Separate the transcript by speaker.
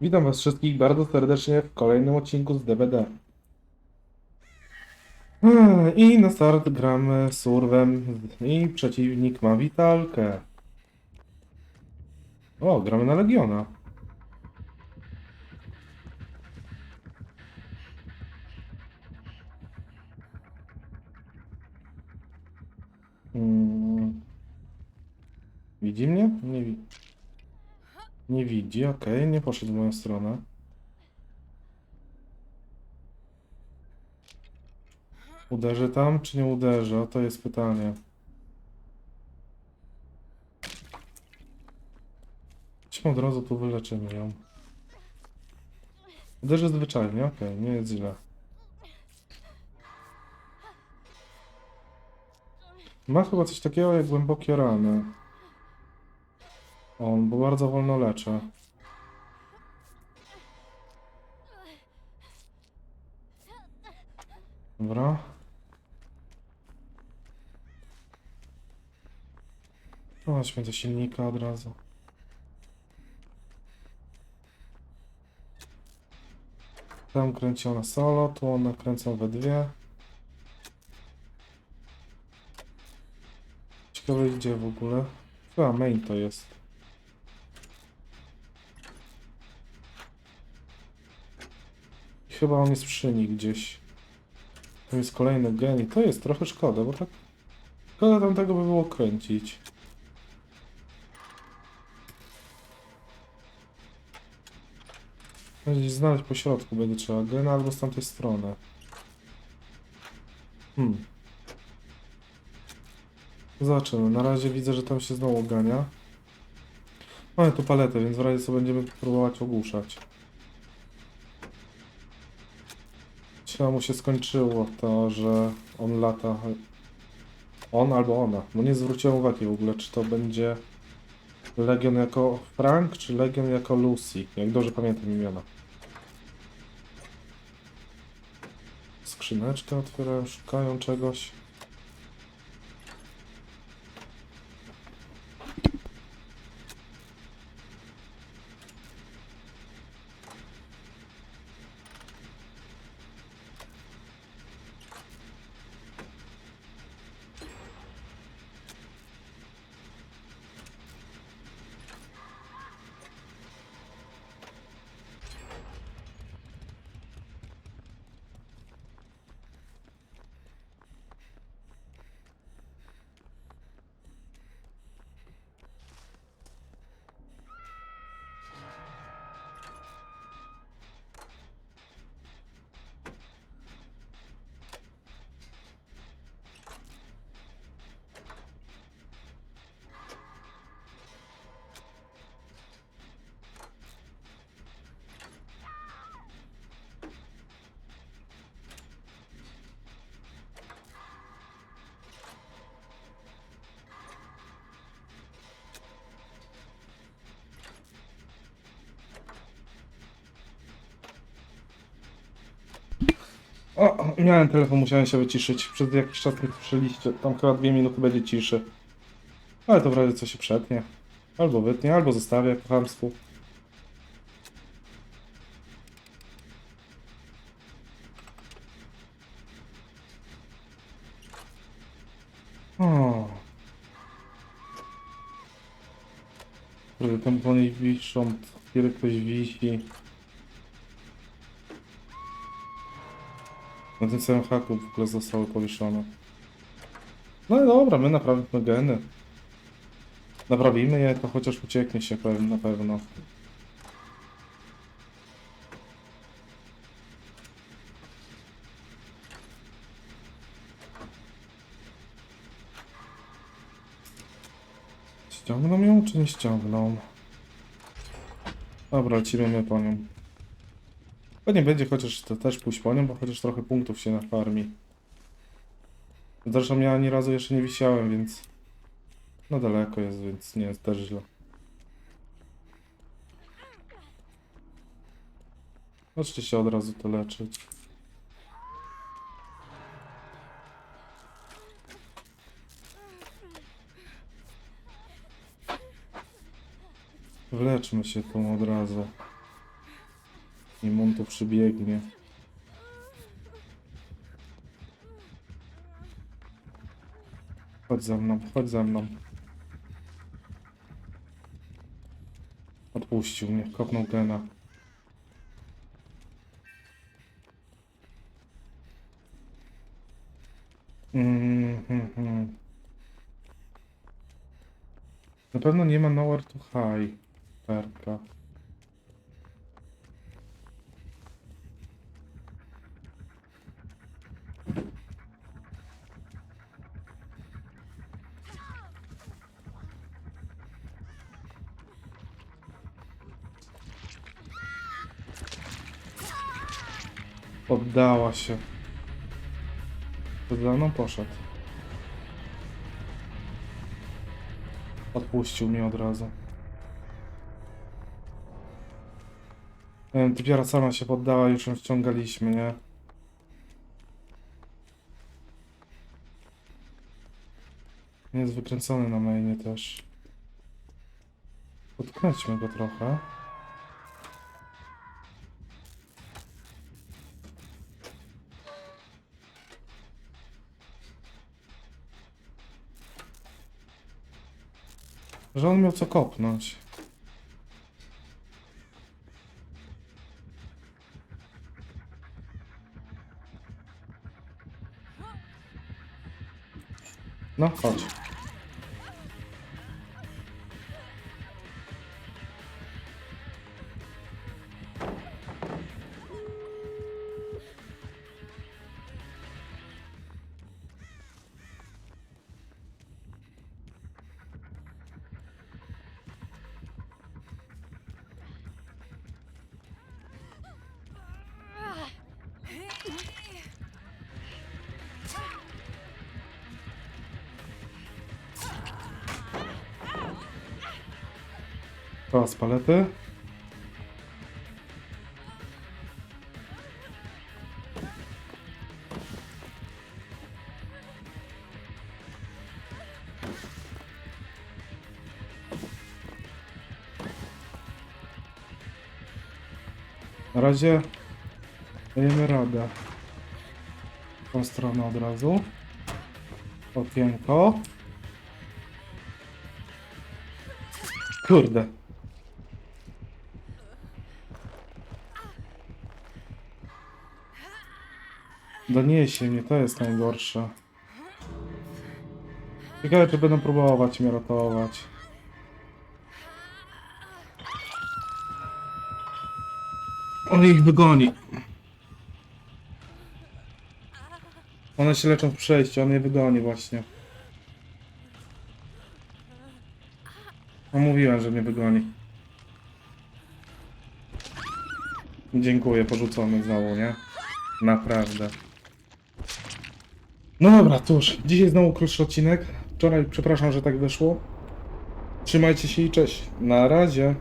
Speaker 1: Witam Was wszystkich bardzo serdecznie w kolejnym odcinku z DVD. Ech, I na start gramy z Urwem i przeciwnik ma Witalkę. O, gramy na Legiona. Mm. Widzi mnie? Nie widzi. Nie widzi, okej, nie poszedł w moją stronę. Uderzy tam, czy nie uderzy? O, to jest pytanie. Chodźmy od razu tu wyleczymy ją. Uderzy zwyczajnie, okej, nie jest źle. Ma chyba coś takiego jak głębokie rany. On, bo bardzo wolno leczy. Dobra. Chodźmy do silnika od razu. Tam kręci ona solo, tu one kręcą we dwie. Ciekawe gdzie w ogóle. Chyba main to jest. Chyba on jest przy nich gdzieś. To jest kolejny gen i to jest trochę szkoda, bo tak... Szkoda tam tego by było kręcić. Gdzieś znaleźć po środku będzie trzeba gen albo z tamtej strony. Hmm. Zobaczymy. Na razie widzę, że tam się znowu gania. Mamy tu paletę, więc w razie co będziemy próbować ogłuszać. Chyba mu się skończyło to, że on lata. On albo ona. No nie zwróciłem uwagi w ogóle, czy to będzie Legion jako Frank, czy Legion jako Lucy. Jak dobrze pamiętam imiona. Skrzyneczkę otwierają, szukają czegoś. Miałem telefon, musiałem się wyciszyć. Przez jakiś czas nie słyszeliście. Tam chyba dwie minuty będzie ciszy. Ale to w razie co się przetnie. Albo wytnie, albo zostawię po chamstwu. O. Kurde, tam po niej wiszą, kiedy ktoś wisi. Na tym samym haku w ogóle zostały powieszone. No i dobra, my naprawimy geny. Naprawimy je, to chociaż ucieknie się na pewno. Ściągną ją, czy nie ściągną? Dobra, lecimy my po nią. Pewnie będzie chociaż to też pójść po nią, bo chociaż trochę punktów się nafarmi. Zresztą ja ani razu jeszcze nie wisiałem, więc... No daleko jest, więc nie jest też źle. Zobaczcie się od razu to leczyć. Wleczmy się tu od razu. Nim on tu przybiegnie. Chodź za mną, chodź za mną. Odpuścił mnie, kopnął gena. Mm. Na pewno nie ma nowhere to high. Perka. Poddała się. Mną poszedł. Odpuścił mnie od razu. Typiara sama się poddała, już ją ściągaliśmy, nie? Nie jest wykręcony na mainie też. Podkręćmy go trochę. Że on miał co kopnąć. No, chodź. Teraz palety. Na razie dajemy radę. Tą stronę od razu. Okienko. Kurde. Doniesie mnie, to jest najgorsze. Ciekawe, czy będą próbować mnie ratować. On ich wygoni. One się leczą w przejściu, on je wygoni właśnie. No mówiłem, że mnie wygoni. Dziękuję, porzucony znowu, nie? Naprawdę. No dobra, cóż, dzisiaj znowu krótszy odcinek. Wczoraj, przepraszam, że tak wyszło. Trzymajcie się i cześć. Na razie.